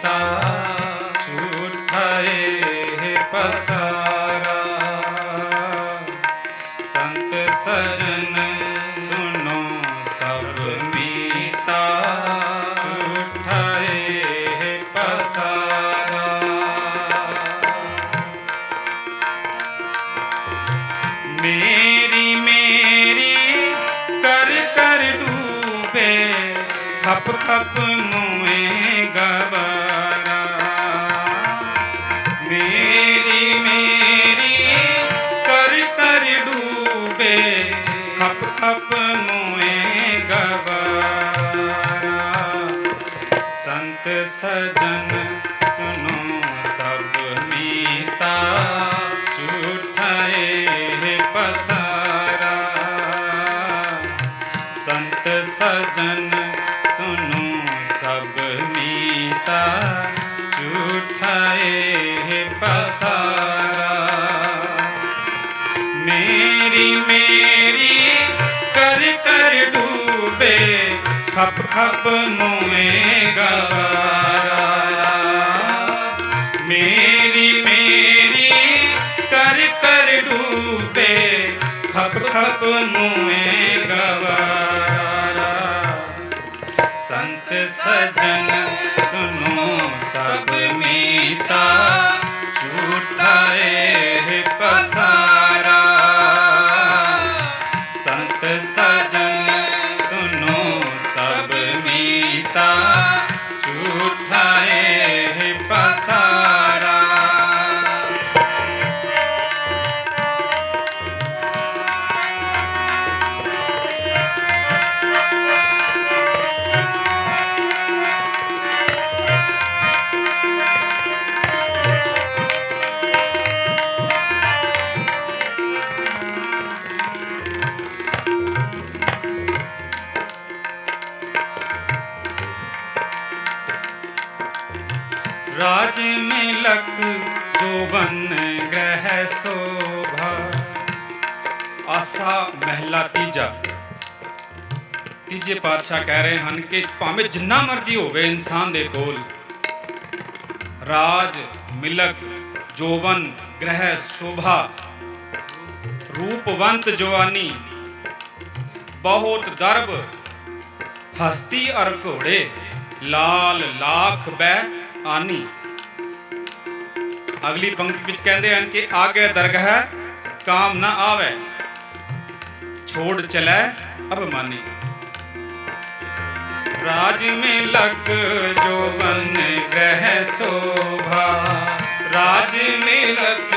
ਮੀਤਾ ਝੂਠਾ ਪਸਾਰਾ। ਸੰਤ ਸਜਨ ਸੁਨੋ ਸਭ ਮੀਤਾ, ਝੂਠਾ ਪਸਾਰਾ। ਮੇਰੀ ਮੇਰੀ ਕਰ ਕਰ ਡੂਬੇ, ਖਪ ਖਪ ਖਪ ਖਪ ਮੂਏ ਗਵਾਰਾ ਮੇਰੀ ਮੇਰੀ ਕਰ ਕਰ ਡੂਬੇ ਖਪ ਖਪ ਮੂਏ ਗਵਾਰਾ ਸੰਤ ਸਜਨ ਸੁਨੋ ਸਭ ਮੀਤਾ, ਝੂਠਾ ਏ ਤੀਜੇ ਪਾਤਸ਼ਾਹ ਕਹਿ ਰਹੇ ਹਨ ਕਿ ਭਾਵੇਂ ਜਿੰਨਾ ਮਰਜ਼ੀ ਹੋਵੇ ਇਨਸਾਨ ਦੇ ਕੋਲ, ਰਾਜ, ਮਿਲਕ, ਜੋਵਨ, ਗ੍ਰਹਿ, ਸ਼ੋਭਾ, ਰੂਪਵੰਤ ਜਵਾਨੀ, ਬਹੁਤ ਦਰਬ, ਹਸਤੀ ਅਰ ਘੋੜੇ, ਲਾਲ ਲਾਖ ਬੈ ਆਨੀ। ਅਗਲੀ ਪੰਕਤੀ ਵਿੱਚ ਕਹਿੰਦੇ ਹਨ ਕਿ ਆਗੇ ਦਰਗਹ ਕਾਮ ਨਾ ਆਵੇ, ਛੋੜ ਚਲੇ ਅਭਮਾਨੀ। ਰਾਜ ਮੇ ਲਗ ਜੋਬਨ ਗ੍ਰਹਿ ਸੋਭਾ। ਰਾਜ ਮੇ ਲਗ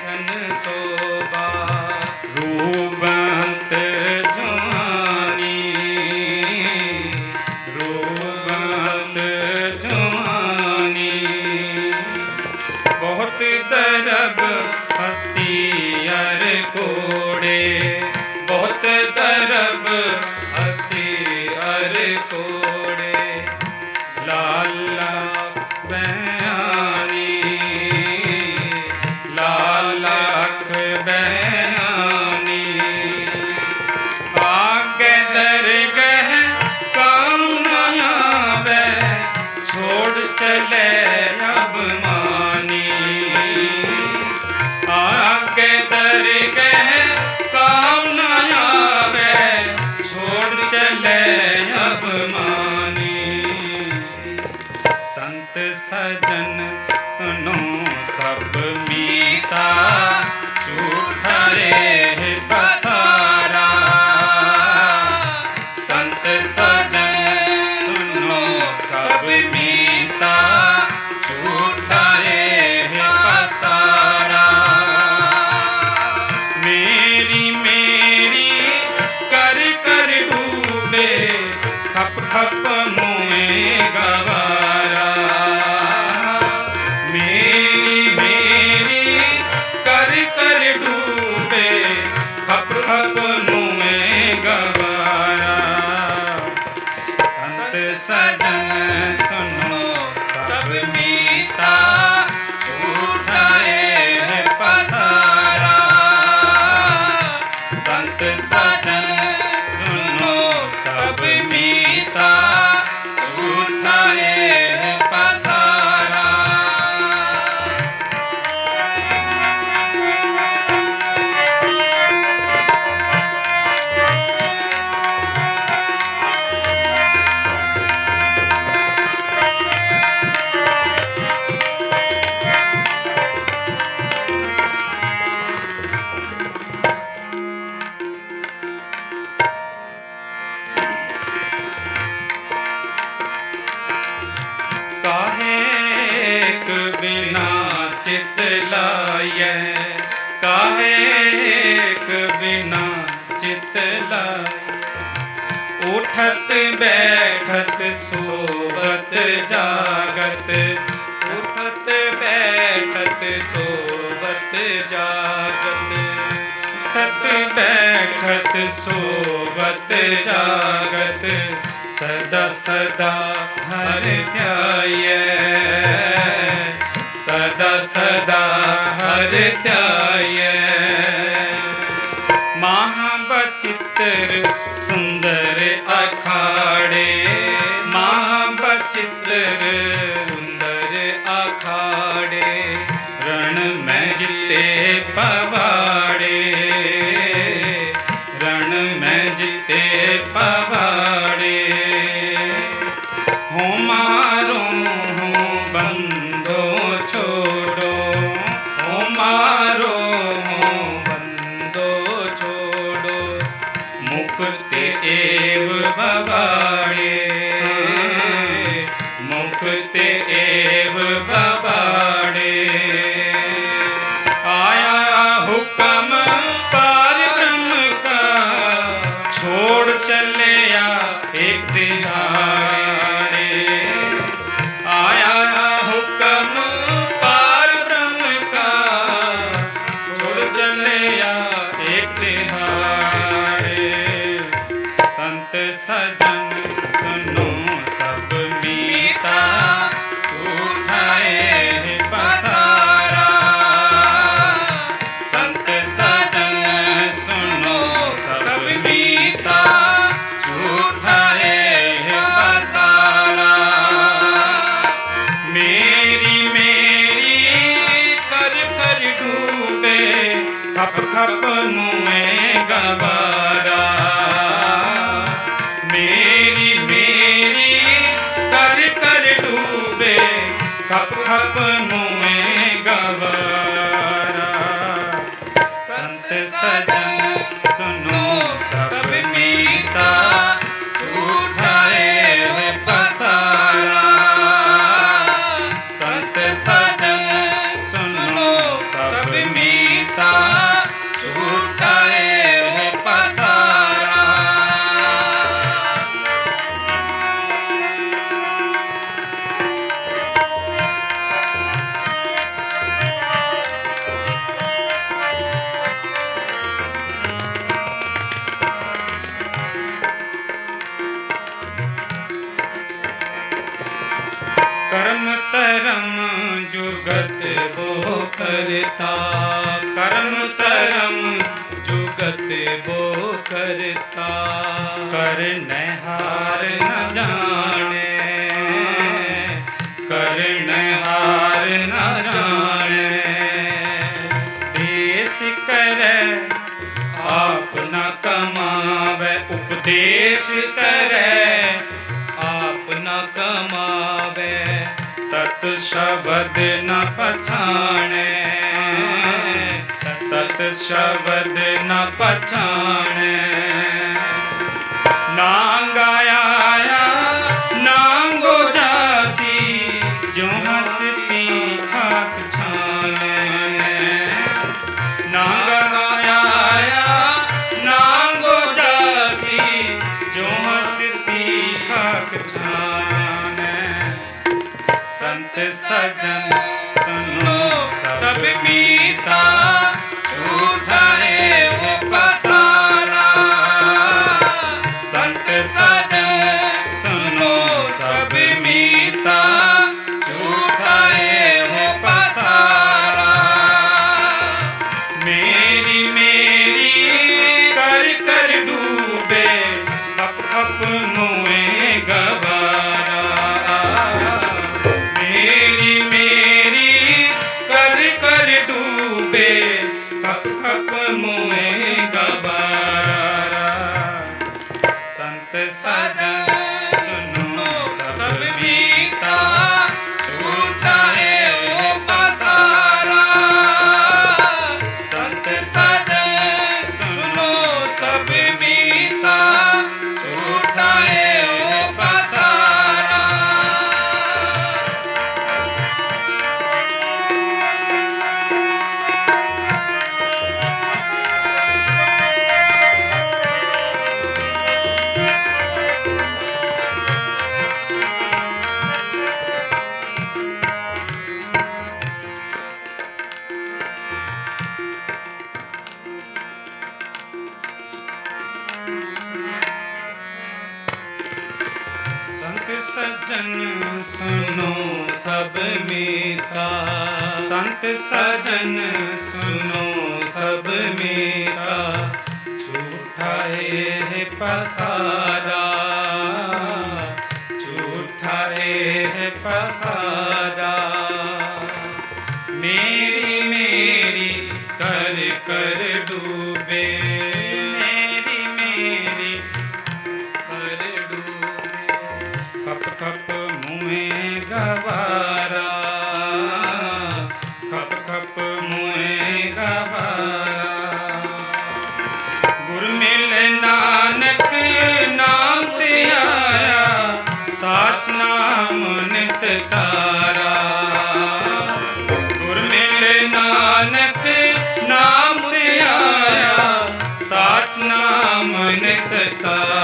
ਜਨ ਸੋਭਾ। ਰੂਪੰਤ ਜਵਾਨੀ ਰੂਪੰਤ ਜਵਾਨੀ। ਬਹੁਤ ਦਰਬ ਹਸਤੀ ਅਰ ਸਭ ਮੀਤਾ ਝੂਠਾ ਰੇ pesar. ਉਠਤ, ਬੈਠਤ ਸੋਵਤ ਜਾਗਤ। ਉਠਤ, ਬੈਠਤ ਸੋਵਤ ਜਾਗਤ। ਸਤ, ਬੈਠਤ ਸੋਵਤ ਜਾਗਤ। ਸਦਾ ਸਦਾ ਹਰ ਧਿਆਈਐ। ਸਦਾ ਸਦਾ ਹਰ ਧਿਆਈਐ। ਬਚਿੱਤਰ ਸੁੰਦਰ ਅਖਾੜੇ ਮਹਾ ਬਚਿੱਤਰ ਚੱਲਿਆ ਇੱਕ ਦਿਹਾੜੇ ਖਪ ਖਪ ਮੁਏ ਜੁਗਤ ਬੋ ਕਰਤਾ। ਕਰਮ ਧਰਮ ਜੁਗਤ ਬੋ ਕਰਤਾ। ਕਰਨ ਹਾਰ ਨ ਜਾਣੇ। ਕਰਨ ਹਾਰ ਨ ਜਾਣੇ। ਦੇਸ ਕਰੈ ਆਪ ਨ ਕਮਾਵੇ ਉਪਦੇਸ਼ ਕਰੈ। ਸ਼ਬਦ ਨ ਪਛਾਣੈ। ਤਤ ਸ਼ਬਦ ਨ ਪਛਾਣੈ। ਨਾਂਗ ਆਇਆ, ਨਾਂਗੋ ਜਾਸੀ ਜੋ ਹਸਤੀ ਖਾਕ ਛਾਣੈ। ਨਾਂਗ ਸਜਣ ਸੁਨੋ ਸਭ ਮੀਤਾ ਸੰਤ ਸਜਣ ਸਜਨ ਸੁਨੋ ਸਭ ਮੀਤਾ। ਸੰਤ ਸਜਨ ਸੁਨੋ ਸਭ ਮੀਤਾ। ਝੂਠਾ ਇਹ ਪਸਾਰਾ ਨਾਮ ਤੇ ਸਾਚ ਨਾਮ ਨਿਸਤਾਰਾ।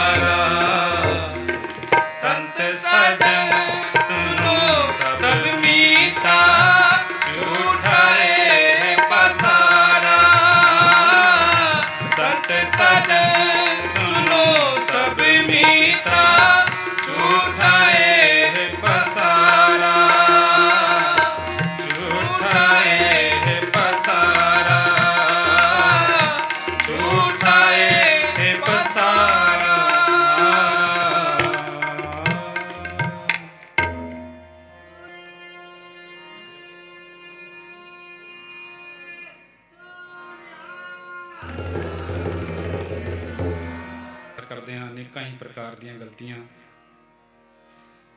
ਕਰਦੇ ਹਾਂ ਅਨੇਕਾਂ ਹੀ ਪ੍ਰਕਾਰ ਦੀਆਂ ਗਲਤੀਆਂ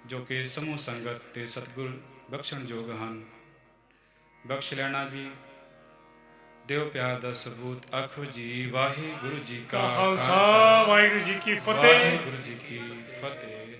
ਜੋ ਕਿ ਸਮੂਹ ਸੰਗਤ ਤੇ ਸਤਿਗੁਰ ਬਖਸ਼ਣ ਯੋਗ ਹਨ। ਬਖਸ਼ ਲੈਣਾ ਜੀ ਦਿਓ ਪਿਆਰ ਦਾ ਸਬੂਤ ਆਖੋ ਜੀ ਵਾਹਿਗੁਰੂ ਜੀ ਕਾ ਖਾਲਸਾ ਵਾਹਿਗੁਰੂ ਜੀ ਕੀ ਫਤਿਹ। ਵਾਹਿਗੁਰੂ ਜੀ ਕੀ ਫਤਿਹ।